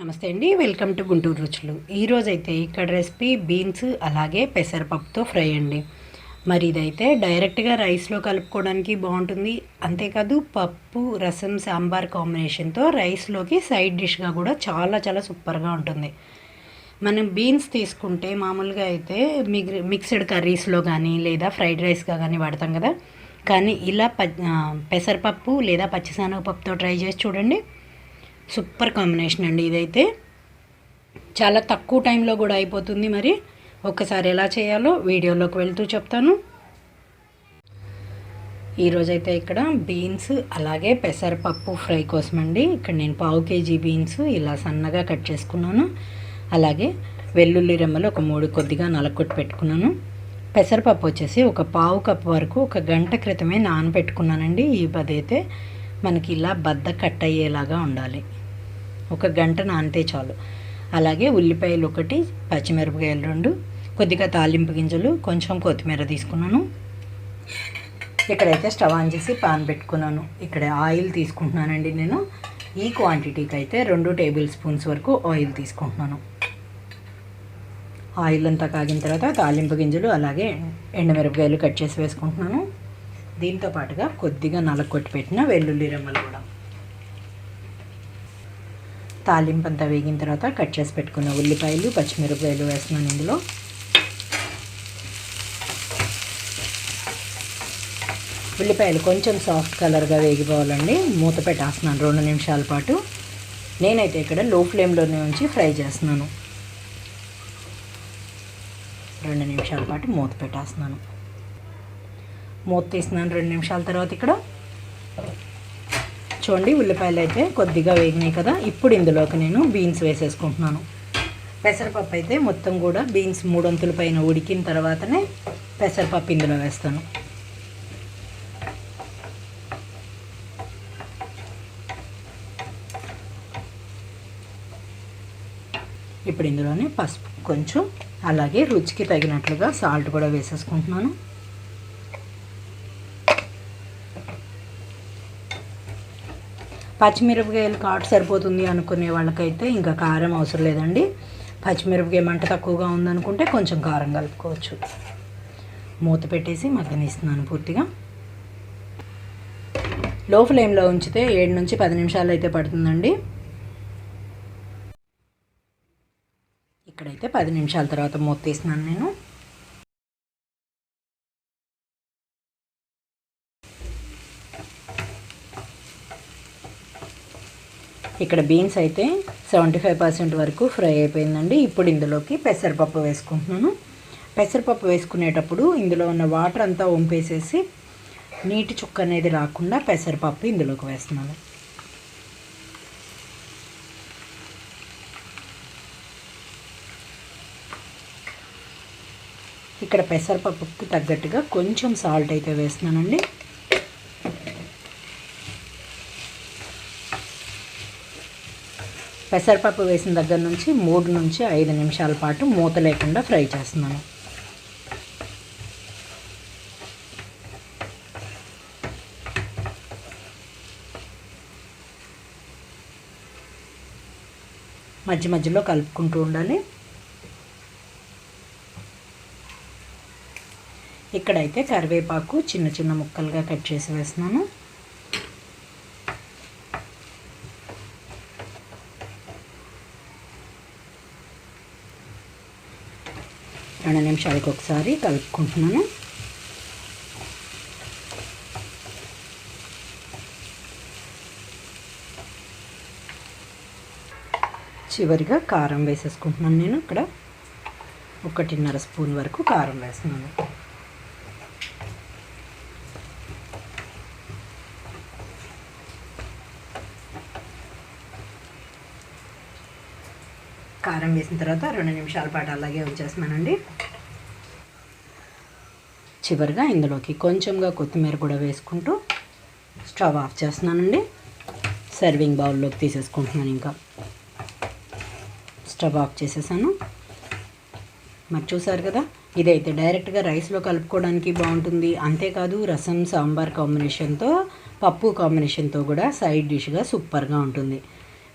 నమస్తే అండి welcome to Guntur రుచులు. ఈరోజైతే ఇక్కడ రెసిపీ బీన్స్ అలాగే పెసరపప్పుతో ఫ్రై అండి. మరి ఇదైతే డైరెక్ట్గా రైస్లో కలుపుకోవడానికి బాగుంటుంది. అంతేకాదు పప్పు రసం సాంబార్ కాంబినేషన్తో రైస్లోకి సైడ్ డిష్గా కూడా చాలా చాలా సూపర్గా ఉంటుంది. మనం బీన్స్ తీసుకుంటే మామూలుగా అయితే మిక్స్డ్ కర్రీస్లో కానీ లేదా ఫ్రైడ్ రైస్గా కానీ వాడతాం కదా. కానీ ఇలా ప పెసరపప్పు లేదా పచ్చిశనగపప్పుతో ట్రై చేసి చూడండి. సూపర్ కాంబినేషన్ అండి ఇదైతే. చాలా తక్కువ టైంలో కూడా అయిపోతుంది మరి. ఒక్కసారి ఎలా చేయాలో వీడియోలోకి వెళ్తూ చెప్తాను. ఈరోజైతే ఇక్కడ బీన్స్ అలాగే పెసరపప్పు ఫ్రై కోసం అండి ఇక్కడ నేను పావు కేజీ బీన్స్ ఇలా సన్నగా కట్ చేసుకున్నాను. అలాగే వెల్లుల్లి రెమ్మలు ఒక మూడు కొద్దిగా నలకొట్టి పెట్టుకున్నాను. పెసరపప్పు వచ్చేసి ఒక పావు కప్పు వరకు ఒక గంట క్రితమే నానబెట్టుకున్నానండి. ఈ పదైతే మనకి ఇలా బద్ద కట్ అయ్యేలాగా ఉండాలి. ఒక గంట నానితే చాలు. అలాగే ఉల్లిపాయలు ఒకటి పచ్చిమిరపకాయలు రెండు కొద్దిగా తాలింపు గింజలు కొంచెం కొత్తిమీర తీసుకున్నాను. ఇక్కడైతే స్టవ్ ఆన్ చేసి పాన్ పెట్టుకున్నాను. ఇక్కడ ఆయిల్ తీసుకుంటున్నానండి నేను. ఈ క్వాంటిటీకి అయితే రెండు టేబుల్ స్పూన్స్ వరకు ఆయిల్ తీసుకుంటున్నాను. ఆయిల్ అంతా కాగిన తర్వాత తాలింపు గింజలు అలాగే ఎండుమిరపకాయలు కట్ చేసి వేసుకుంటున్నాను. దీంతో పాటుగా కొద్దిగా నలకొట్టి పెట్టిన వెల్లుల్లి రెమ్మలు కూడా. తాలింపు అంతా వేగిన తర్వాత కట్ చేసి పెట్టుకున్న ఉల్లిపాయలు పచ్చిమిరపకాయలు వేస్తున్నాను ఇందులో. ఉల్లిపాయలు కొంచెం సాఫ్ట్ కలర్గా వేగిపోవాలండి. మూత పెట్టేస్తున్నాను రెండు నిమిషాల పాటు. నేనైతే ఇక్కడ లో ఫ్లేమ్లోనే ఉంచి ఫ్రై చేస్తున్నాను. రెండు నిమిషాల పాటు మూత పెట్టేస్తున్నాను. మూత తీస్తున్నాను రెండు నిమిషాల తర్వాత ఇక్కడ. చూడండి ఉల్లిపాయలు అయితే కొద్దిగా వేగినాయి కదా. ఇప్పుడు ఇందులోకి నేను బీన్స్ వేసేసుకుంటున్నాను. పెసరపప్పు అయితే మొత్తం కూడా బీన్స్ మూడొంతుల పైన ఉడికిన తర్వాతనే పెసరపప్పు ఇందులో వేస్తాను. ఇప్పుడు ఇందులోనే పసుపు కొంచెం అలాగే రుచికి తగినట్లుగా సాల్ట్ కూడా వేసేసుకుంటున్నాను. పచ్చిమిరపకాయలు కాటు సరిపోతుంది అనుకునే వాళ్ళకైతే ఇంకా కారం అవసరం లేదండి. పచ్చిమిరపకాయ మంట తక్కువగా ఉందనుకుంటే కొంచెం కారం కలుపుకోవచ్చు. మూత పెట్టేసి మగ్గనిస్తున్నాను పూర్తిగా. లో ఫ్లేమ్లో ఉంచితే ఏడు నుంచి పది నిమిషాలు అయితే పడుతుందండి. ఇక్కడైతే పది నిమిషాల తర్వాత మూత తీస్తున్నాను నేను. ఇక్కడ బీన్స్ అయితే సెవెంటీ ఫైవ్ పర్సెంట్ వరకు ఫ్రై అయిపోయిందండి. ఇప్పుడు ఇందులోకి పెసరపప్పు వేసుకుంటున్నాను. పెసరపప్పు వేసుకునేటప్పుడు ఇందులో ఉన్న వాటర్ అంతా వంపేసేసి నీటి చుక్క అనేది రాకుండా పెసరపప్పు ఇందులోకి వేస్తున్నాను. ఇక్కడ పెసరపప్పుకి తగ్గట్టుగా కొంచెం సాల్ట్ అయితే వేస్తున్నానండి. పెసరపప్పు వేసిన దగ్గర నుంచి మూడు నుంచి ఐదు నిమిషాల పాటు మూత లేకుండా ఫ్రై చేస్తున్నాను. మధ్య మధ్యలో కలుపుకుంటూ ఉండాలి. ఇక్కడైతే కరివేపాకు చిన్న చిన్న ముక్కలుగా కట్ చేసి వేస్తున్నాను. రెండు నిమిషాలకు ఒకసారి కలుపుకుంటున్నాను. చివరిగా కారం వేసేసుకుంటున్నాను నేను. ఇక్కడ ఒకటిన్నర స్పూన్ వరకు కారం వేస్తున్నాను. కారం వేసిన తర్వాత రెండు నిమిషాల పాటు అలాగే ఉంచేస్తున్నానండి. చివరిగా ఇందులోకి కొంచెంగా కొత్తిమీర కూడా వేసుకుంటూ స్టవ్ ఆఫ్ చేస్తున్నానండి. సర్వింగ్ బౌల్లోకి తీసేసుకుంటున్నాను ఇంకా. స్టవ్ ఆఫ్ చేసేసాను. మరి చూసారు కదా ఇదైతే డైరెక్ట్గా రైస్లో కలుపుకోవడానికి బాగుంటుంది. అంతేకాదు రసం సాంబార్ కాంబినేషన్తో పప్పు కాంబినేషన్తో కూడా సైడ్ డిష్గా సూపర్గా ఉంటుంది.